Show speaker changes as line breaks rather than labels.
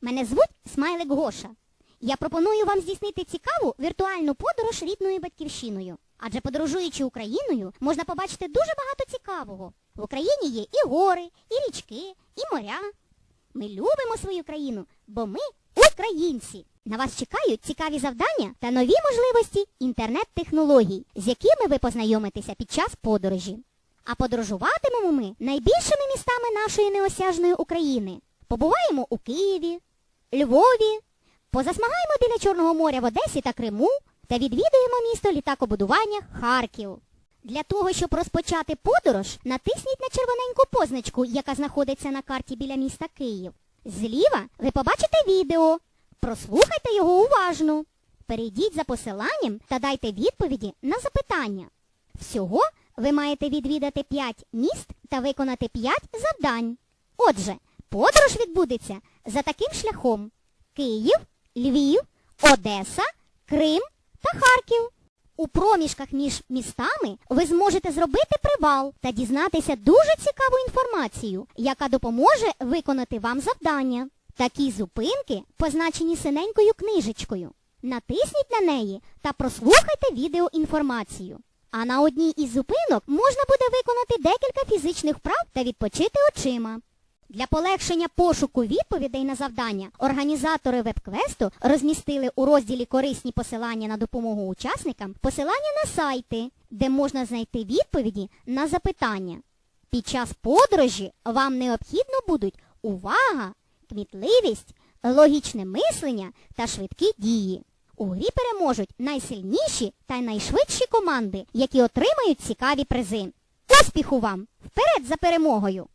Мене звуть Смайлик Гоша. Я пропоную вам здійснити цікаву віртуальну подорож рідною батьківщиною. Адже подорожуючи Україною, можна побачити дуже багато цікавого. В Україні є і гори, і річки, і моря. Ми любимо свою країну, бо ми українці. На вас чекають цікаві завдання та нові можливості інтернет-технологій, з якими ви познайомитеся під час подорожі. А подорожуватимемо ми найбільшими містами нашої неосяжної України. Побуваємо у Києві, Львові, позасмагаємо біля Чорного моря в Одесі та Криму та відвідуємо місто літакобудування Харків. Для того, щоб розпочати подорож, натисніть на червоненьку позначку, яка знаходиться на карті біля міста Київ. Зліва ви побачите відео. Прослухайте його уважно. Перейдіть за посиланням та дайте відповіді на запитання. Всього ви маєте відвідати 5 міст та виконати 5 завдань. Отже, подорож відбудеться за таким шляхом: Київ, Львів, Одеса, Крим та Харків. У проміжках між містами ви зможете зробити привал та дізнатися дуже цікаву інформацію, яка допоможе виконати вам завдання. Такі зупинки позначені синенькою книжечкою. Натисніть на неї та прослухайте відеоінформацію. А на одній із зупинок можна буде виконати декілька фізичних вправ та відпочити очима. Для полегшення пошуку відповідей на завдання організатори веб-квесту розмістили у розділі Корисні посилання на допомогу учасникам посилання на сайти, де можна знайти відповіді на запитання. Під час подорожі вам необхідно будуть увага, кмітливість, логічне мислення та швидкі дії. У грі переможуть найсильніші та найшвидші команди, які отримають цікаві призи. Успіху вам! Вперед за перемогою!